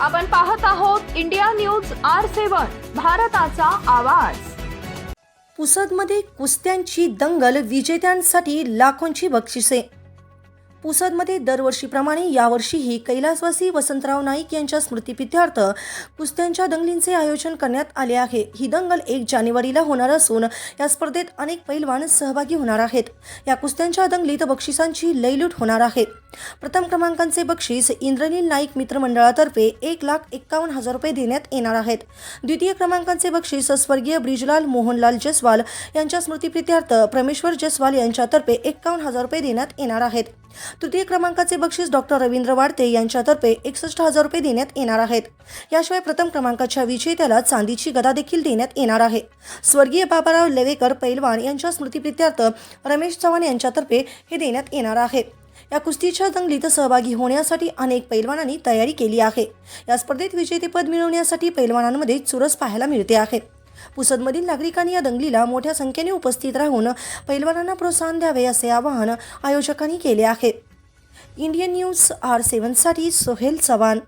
आपण पाहत आहोत इंडिया न्यूज आर सेवन भारताचा आवाज. पुसदमध्ये कुस्त्यांची दंगल विजेत्यांसाठी लाखोंची बक्षिसे. पुसदमध्ये दरवर्षीप्रमाणे यावर्षीही कैलासवासी वसंतराव नाईक यांच्या स्मृतीपित्यार्थ कुस्त्यांच्या दंगलींचे आयोजन करण्यात आले आहे. ही दंगल एक जानेवारीला होणार असून या स्पर्धेत अनेक पैलवान सहभागी होणार आहेत. या कुस्त्यांच्या दंगलीत बक्षिसांची लयलूट होणार आहे. प्रथम क्रमांकांचे बक्षीस इंद्रनील नाईक मित्रमंडळातर्फे एक लाख एक्कावन्न हजार रुपये देण्यात येणार आहेत. द्वितीय क्रमांकाचे बक्षीस स्वर्गीय ब्रिजलाल मोहनलाल जसवाल यांच्या स्मृतिप्रित्यर्थ प्रमेश्वर जसवाल यांच्यातर्फे एक्कावन्न हजार रुपये देण्यात येणार आहेत. तृतीय क्रमांकाचे बक्षीस डॉक्टर रवींद्र वाडते यांच्यातर्फे एकसष्ट हजार रुपये देण्यात येणार आहेत. याशिवाय प्रथम क्रमांकाच्या विजेत्याला चांदीची गदा देखील देण्यात येणार आहे. स्वर्गीय बाबाराव लेवेकर पैलवान यांच्या स्मृतिप्रित्यर्थ रमेश चव्हाण यांच्यातर्फे हे देण्यात येणार आहे. या कुस्तीच्या दंगलीत सहभागी होण्यासाठी अनेक पैलवानांनी तयारी केली आहे. या स्पर्धेत विजेतेपद मिळवण्यासाठी पैलवानांमध्ये चुरस पाहायला मिळते आहे. पुसदमधील नागरिकांनी या दंगलीला मोठ्या संख्येने उपस्थित राहून पैलवानांना प्रोत्साहन द्यावे असे आवाहन आयोजकांनी केले आहे. इंडियन न्यूज आर सेव्हनसाठी सोहेल चव्हाण